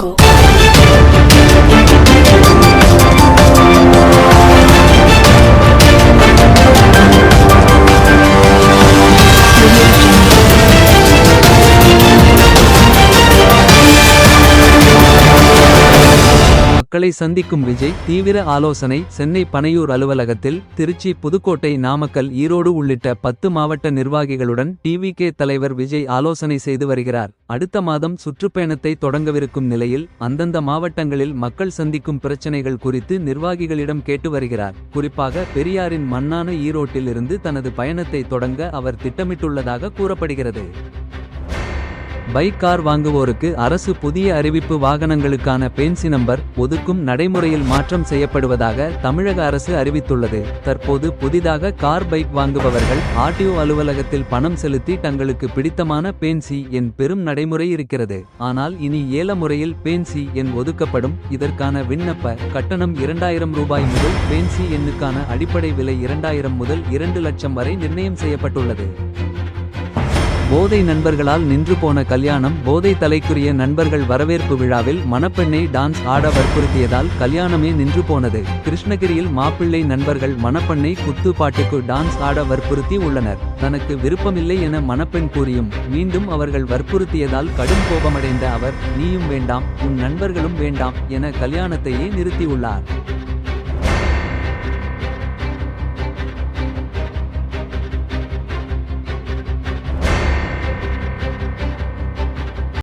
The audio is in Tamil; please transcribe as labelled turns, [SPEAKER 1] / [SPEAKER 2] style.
[SPEAKER 1] Jungle.
[SPEAKER 2] மக்களை சந்திக்கும் விஜய் தீவிர ஆலோசனை சென்னை பனையூர் அலுவலகத்தில் திருச்சி புதுக்கோட்டை நாமக்கல் ஈரோடு உள்ளிட்ட பத்து மாவட்ட நிர்வாகிகளுடன் டிவிகே தலைவர் விஜய் ஆலோசனை செய்து வருகிறார். அடுத்த மாதம் சுற்றுப்பயணத்தை தொடங்கவிருக்கும் நிலையில் அந்தந்த மாவட்டங்களில் மக்கள் சந்திக்கும் பிரச்சனைகள் குறித்து நிர்வாகிகளிடம் கேட்டு வருகிறார். குறிப்பாக பெரியாரின் மண்ணான ஈரோட்டில் இருந்து தனது பயணத்தை தொடங்க அவர் திட்டமிட்டுள்ளதாக கூறப்படுகிறது. பைக் கார் வாங்குவோருக்கு அரசு புதிய அறிவிப்பு வாகனங்களுக்கான பேன்சி நம்பர் ஒதுக்கும் நடைமுறையில் மாற்றம் செய்யப்படுவதாக தமிழக அரசு அறிவித்துள்ளது. தற்போது புதிதாக கார் பைக் வாங்குபவர்கள் ஆர்டிஓ அலுவலகத்தில் பணம் செலுத்தி தங்களுக்கு பிடித்தமான பேன்சி என் பெரும் நடைமுறை இருக்கிறது. ஆனால் இனி ஏல முறையில் பேன்சி எண் ஒதுக்கப்படும். இதற்கான விண்ணப்ப கட்டணம் இரண்டாயிரம் ரூபாய் முதல் பேன்சி எண்ணுக்கான அடிப்படை விலை இரண்டாயிரம் முதல் இரண்டு லட்சம் வரை நிர்ணயம் செய்யப்பட்டுள்ளது. போதை நண்பர்களால் நின்று போன கல்யாணம் போதை தலைக்குரிய நண்பர்கள் வரவேற்பு விழாவில் மணப்பெண்ணை டான்ஸ் ஆட வற்புறுத்தியதால் கல்யாணமே நின்று போனது. கிருஷ்ணகிரியில் மாப்பிள்ளை நண்பர்கள் மணப்பெண்ணை குத்து பாட்டுக்கு டான்ஸ் ஆட வற்புறுத்தி உள்ளனர். தனக்கு விருப்பமில்லை என மணப்பெண் கூறியும் மீண்டும் அவர்கள் வற்புறுத்தியதால் கடும் கோபமடைந்த அவர் நீயும் வேண்டாம் உன் நண்பர்களும் வேண்டாம் என கல்யாணத்தையே நிறுத்தியுள்ளார்.